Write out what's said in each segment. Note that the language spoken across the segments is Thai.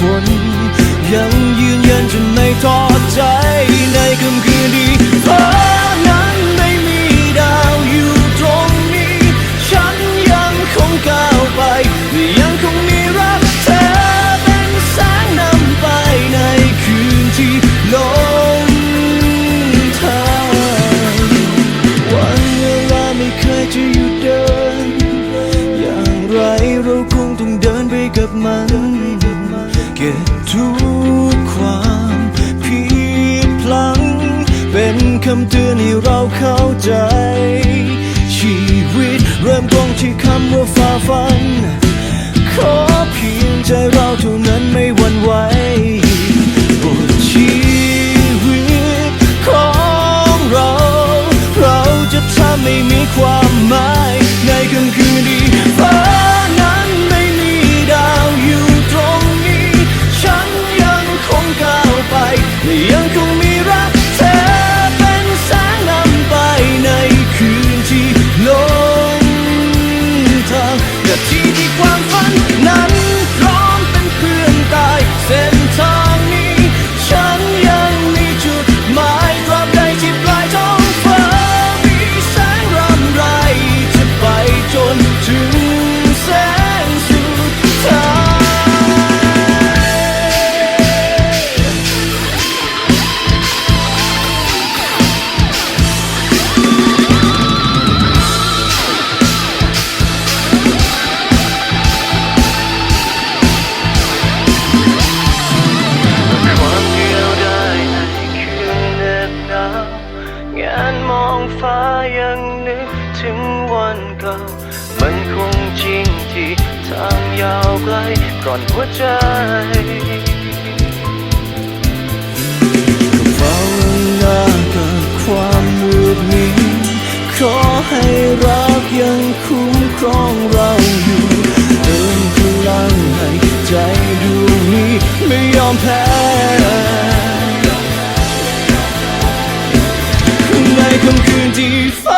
คน ยังยืนยันจนไม่ท้อใจในคำคืนดีเพราะนั้นไม่มีดาวอยู่ตรงนี้ ฉันยังคงก้าวไป ยังคงมีรักเธอเป็นแสงนำไปในคืนที่ลงทางวันเวลาไม่เคยจะหยุดเดิน อย่างไรเราคงต้องเดินไปกับมัน เก็บทุกความผิดพลัง เป็นคำเตือนให้เราเข้าใจ ชีวิตเริ่มต้นที่คำว่าฝ่าฟัน ขอเพียงใจเราเท่านั้นไม่หวั่นไหว อนหัวใจก็เฝ้าหน้ากับความมืดมิดขอให้รักยังคุ้มครองเราอยู่เติมพลังให้ใจดวงนี้ไม่ยอมแพ้ในค่ำคืนที่ฟ้า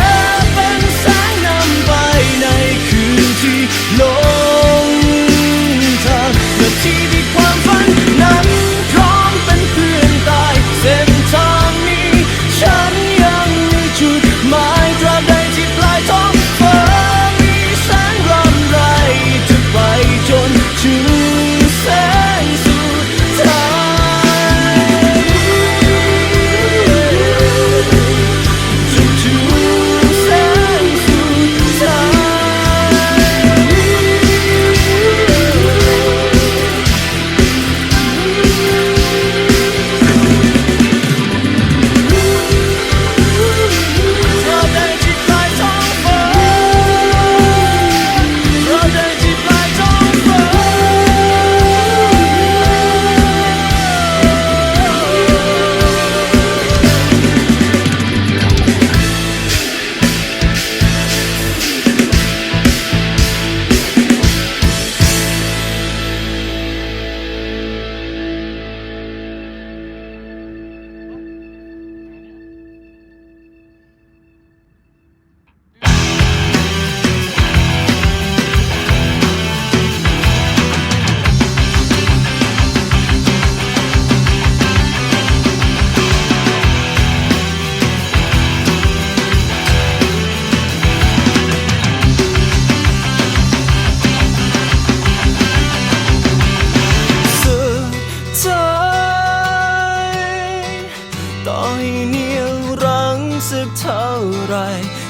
ไร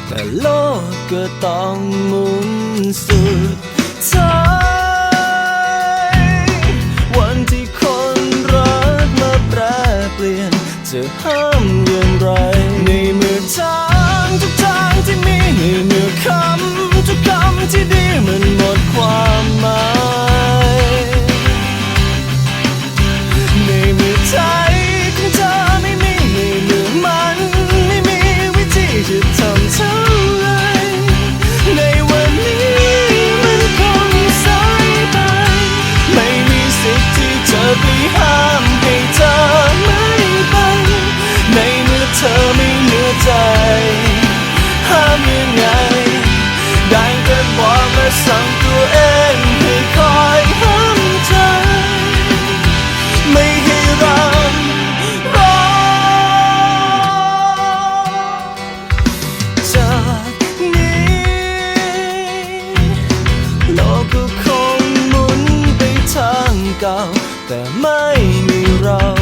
แต่โลกก็ต้องหมุนสุดท้ายวันที่คนรักมาแปรเปลี่ยนจะห้ามเยือนไร ก่า แต่ไม่มีเรา